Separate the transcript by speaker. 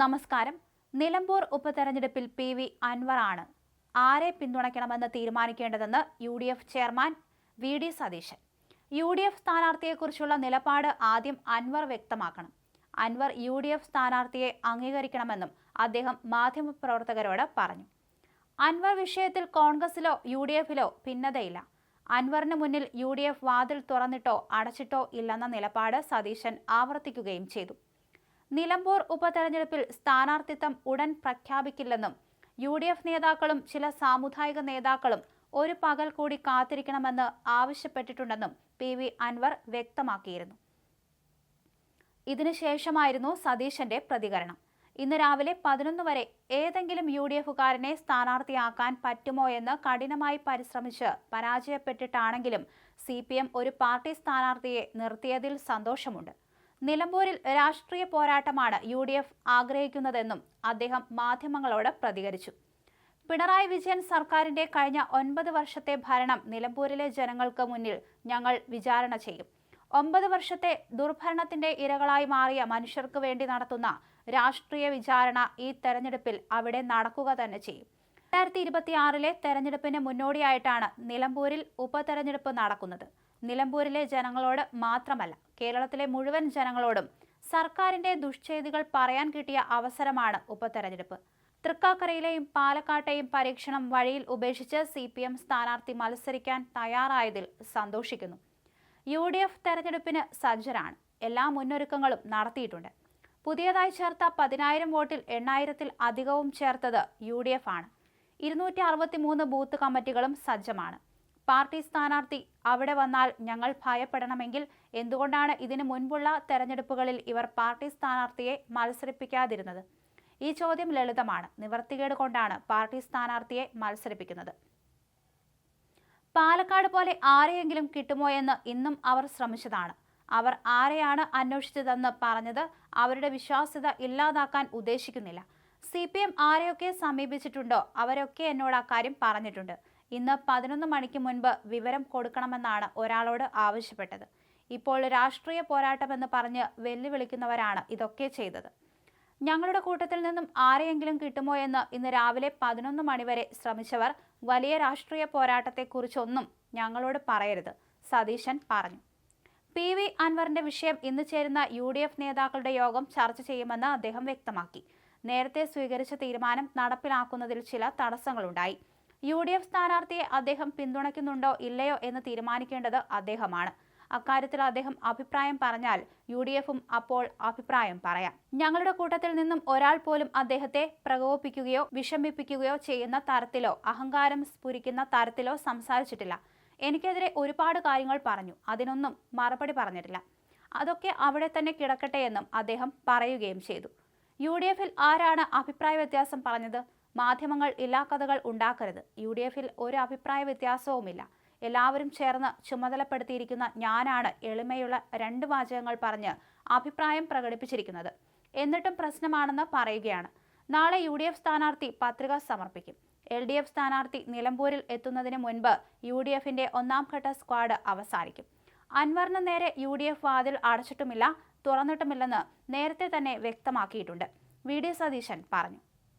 Speaker 1: നമസ്കാരം. നിലമ്പൂർ ഉപതെരഞ്ഞെടുപ്പിൽ P V ആണ് ആരെ പിന്തുണയ്ക്കണമെന്ന് തീരുമാനിക്കേണ്ടതെന്ന് U D F chairman V D Satheesan. U D F സ്ഥാനാർത്ഥിയെക്കുറിച്ചുള്ള നിലപാട് ആദ്യം അൻവർ വ്യക്തമാക്കണം. അൻവർ യു ഡി എഫ് സ്ഥാനാർത്ഥിയെ അംഗീകരിക്കണമെന്നും അദ്ദേഹം മാധ്യമപ്രവർത്തകരോട് പറഞ്ഞു. അൻവർ വിഷയത്തിൽ കോൺഗ്രസിലോ യു ഡി എഫിലോ ഭിന്നതയില്ല. അൻവറിന് മുന്നിൽ യു ഡി എഫ് വാതിൽ തുറന്നിട്ടോ അടച്ചിട്ടോ ഇല്ലെന്ന നിലപാട് സതീശൻ ആവർത്തിക്കുകയും ചെയ്തു. നിലമ്പൂർ ഉപതെരഞ്ഞെടുപ്പിൽ സ്ഥാനാർത്ഥിത്വം ഉടൻ പ്രഖ്യാപിക്കില്ലെന്നും യു ഡി എഫ് നേതാക്കളും ചില സാമുദായിക നേതാക്കളും ഒരു പകൽ കൂടി കാത്തിരിക്കണമെന്ന് ആവശ്യപ്പെട്ടിട്ടുണ്ടെന്നും പി വി അൻവർ വ്യക്തമാക്കിയിരുന്നു. ഇതിനുശേഷമായിരുന്നു സതീശന്റെ പ്രതികരണം. ഇന്ന് രാവിലെ പതിനൊന്ന് വരെ ഏതെങ്കിലും യു ഡി എഫുകാരനെ സ്ഥാനാർത്ഥിയാക്കാൻ പറ്റുമോ എന്ന് കഠിനമായി പരിശ്രമിച്ച് പരാജയപ്പെട്ടിട്ടാണെങ്കിലും സി ഒരു പാർട്ടി സ്ഥാനാർത്ഥിയെ നിർത്തിയതിൽ സന്തോഷമുണ്ട്. നിലമ്പൂരിൽ രാഷ്ട്രീയ പോരാട്ടമാണ് യു ഡി എഫ് ആഗ്രഹിക്കുന്നതെന്നും അദ്ദേഹം മാധ്യമങ്ങളോട് പ്രതികരിച്ചു. പിണറായി വിജയൻ സർക്കാരിന്റെ കഴിഞ്ഞ ഒൻപത് വർഷത്തെ ഭരണം നിലമ്പൂരിലെ ജനങ്ങൾക്ക് മുന്നിൽ ഞങ്ങൾ വിചാരണ ചെയ്യും. ഒമ്പത് വർഷത്തെ ദുർഭരണത്തിന്റെ ഇരകളായി മാറിയ മനുഷ്യർക്ക് വേണ്ടി നടത്തുന്ന രാഷ്ട്രീയ വിചാരണ ഈ തെരഞ്ഞെടുപ്പിൽ അവിടെ നടക്കുക തന്നെ ചെയ്യും. രണ്ടായിരത്തി ഇരുപത്തിയാറിലെ തെരഞ്ഞെടുപ്പിന് മുന്നോടിയായിട്ടാണ് നിലമ്പൂരിൽ ഉപതെരഞ്ഞെടുപ്പ് നടക്കുന്നത്. നിലമ്പൂരിലെ ജനങ്ങളോട് മാത്രമല്ല കേരളത്തിലെ മുഴുവൻ ജനങ്ങളോടും സർക്കാരിന്റെ ദുഷ്ചെയ്തികൾ പറയാൻ കിട്ടിയ അവസരമാണ് ഉപതെരഞ്ഞെടുപ്പ്. തൃക്കാക്കരയിലെയും പാലക്കാട്ടെയും പരീക്ഷണം വഴിയിൽ ഉപേക്ഷിച്ച് സി പി എം സ്ഥാനാർത്ഥി മത്സരിക്കാൻ തയ്യാറായതിൽ സന്തോഷിക്കുന്നു. യു ഡി എഫ് തെരഞ്ഞെടുപ്പിന് സജ്ജരാണ്. എല്ലാ മുന്നൊരുക്കങ്ങളും നടത്തിയിട്ടുണ്ട്. പുതിയതായി ചേർത്ത പതിനായിരം വോട്ടിൽ എണ്ണായിരത്തിൽ അധികവും ചേർത്തത് യു ഡി എഫ് ആണ് ഇരുന്നൂറ്റി അറുപത്തി മൂന്ന് ബൂത്ത് കമ്മിറ്റികളും സജ്ജമാണ്. പാർട്ടി സ്ഥാനാർത്ഥി അവിടെ വന്നാൽ ഞങ്ങൾ ഭയപ്പെടണമെങ്കിൽ എന്തുകൊണ്ടാണ് ഇതിനു മുൻപുള്ള തെരഞ്ഞെടുപ്പുകളിൽ ഇവർ പാർട്ടി സ്ഥാനാർത്ഥിയെ മത്സരിപ്പിക്കാതിരുന്നത്? ഈ ചോദ്യം ലളിതമാണ്. നിവർത്തികേട് കൊണ്ടാണ് പാർട്ടി സ്ഥാനാർത്ഥിയെ മത്സരിപ്പിക്കുന്നത്. പാലക്കാട് പോലെ ആരെയെങ്കിലും കിട്ടുമോ എന്ന് ഇന്നും അവർ ശ്രമിച്ചതാണ്. അവർ ആരെയാണ് അന്വേഷിച്ചതെന്ന് പറഞ്ഞത് അവരുടെ വിശ്വാസ്യത ഇല്ലാതാക്കാൻ ഉദ്ദേശിക്കുന്നില്ല. സി പി എം ആരെയൊക്കെ സമീപിച്ചിട്ടുണ്ടോ? അവരൊക്കെ എന്നോട് അക്കാര്യം പറഞ്ഞിട്ടുണ്ട്. ഇന്ന് പതിനൊന്ന് മണിക്ക് മുൻപ് വിവരം കൊടുക്കണമെന്നാണ് ഒരാളോട് ആവശ്യപ്പെട്ടത്. ഇപ്പോൾ രാഷ്ട്രീയ പോരാട്ടമെന്ന് പറഞ്ഞ് വെല്ലുവിളിക്കുന്നവരാണ് ഇതൊക്കെ ചെയ്തത്. ഞങ്ങളുടെ കൂട്ടത്തിൽ നിന്നും ആരെയെങ്കിലും കിട്ടുമോ എന്ന് ഇന്ന് രാവിലെ പതിനൊന്ന് മണിവരെ ശ്രമിച്ചവർ വലിയ രാഷ്ട്രീയ പോരാട്ടത്തെക്കുറിച്ചൊന്നും ഞങ്ങളോട് പറയരുത് സതീശൻ പറഞ്ഞു. പി വി അൻവറിന്റെ വിഷയം ഇന്ന് ചേരുന്ന യു ഡി എഫ് നേതാക്കളുടെ യോഗം ചർച്ച ചെയ്യുമെന്ന് അദ്ദേഹം വ്യക്തമാക്കി. നേരത്തെ സ്വീകരിച്ച തീരുമാനം നടപ്പിലാക്കുന്നതിൽ ചില തടസ്സങ്ങളുണ്ടായി. യു ഡി എഫ് സ്ഥാനാർത്ഥിയെ അദ്ദേഹം പിന്തുണയ്ക്കുന്നുണ്ടോ ഇല്ലയോ എന്ന് തീരുമാനിക്കേണ്ടത് അദ്ദേഹമാണ്. അക്കാര്യത്തിൽ അദ്ദേഹം അഭിപ്രായം പറഞ്ഞാൽ യു ഡി എഫും അപ്പോൾ അഭിപ്രായം പറയാം. ഞങ്ങളുടെ കൂട്ടത്തിൽ നിന്നും ഒരാൾ പോലും അദ്ദേഹത്തെ പ്രകോപിപ്പിക്കുകയോ വിഷമിപ്പിക്കുകയോ ചെയ്യുന്ന തരത്തിലോ അഹങ്കാരം സ്ഫുരിക്കുന്ന തരത്തിലോ സംസാരിച്ചിട്ടില്ല. എനിക്കെതിരെ ഒരുപാട് കാര്യങ്ങൾ പറഞ്ഞു. അതിനൊന്നും മറുപടി പറഞ്ഞിട്ടില്ല. അതൊക്കെ അവിടെ തന്നെ കിടക്കട്ടെ എന്നും അദ്ദേഹം പറയുകയും ചെയ്തു. യു ഡി എഫിൽ ആരാണ് അഭിപ്രായ വ്യത്യാസം പറഞ്ഞത്? മാധ്യമങ്ങൾ ഇല്ലാക്കഥകൾ ഉണ്ടാക്കരുത്. യു ഡി എഫിൽ ഒരു അഭിപ്രായ വ്യത്യാസവുമില്ല. എല്ലാവരും ചേർന്ന് ചുമതലപ്പെടുത്തിയിരിക്കുന്ന ഞാനാണ് എളിമയുള്ള രണ്ട് വാചകങ്ങൾ പറഞ്ഞ് അഭിപ്രായം പ്രകടിപ്പിച്ചിരിക്കുന്നത്. എന്നിട്ടും പ്രശ്നമാണെന്ന് പറയുകയാണ്. നാളെ യു ഡി എഫ് സ്ഥാനാർത്ഥി പത്രിക സമർപ്പിക്കും. എൽ ഡി എഫ് സ്ഥാനാർത്ഥി നിലമ്പൂരിൽ എത്തുന്നതിന് മുൻപ് യു ഡി എഫിന്റെ ഒന്നാം ഘട്ട സ്ക്വാഡ് അവസാനിക്കും. അൻവറിന് നേരെ യു ഡി എഫ് വാതിൽ അടച്ചിട്ടുമില്ല തുറന്നിട്ടുമില്ലെന്ന് നേരത്തെ തന്നെ വ്യക്തമാക്കിയിട്ടുണ്ട്. വി ഡി സതീശൻ പറഞ്ഞു.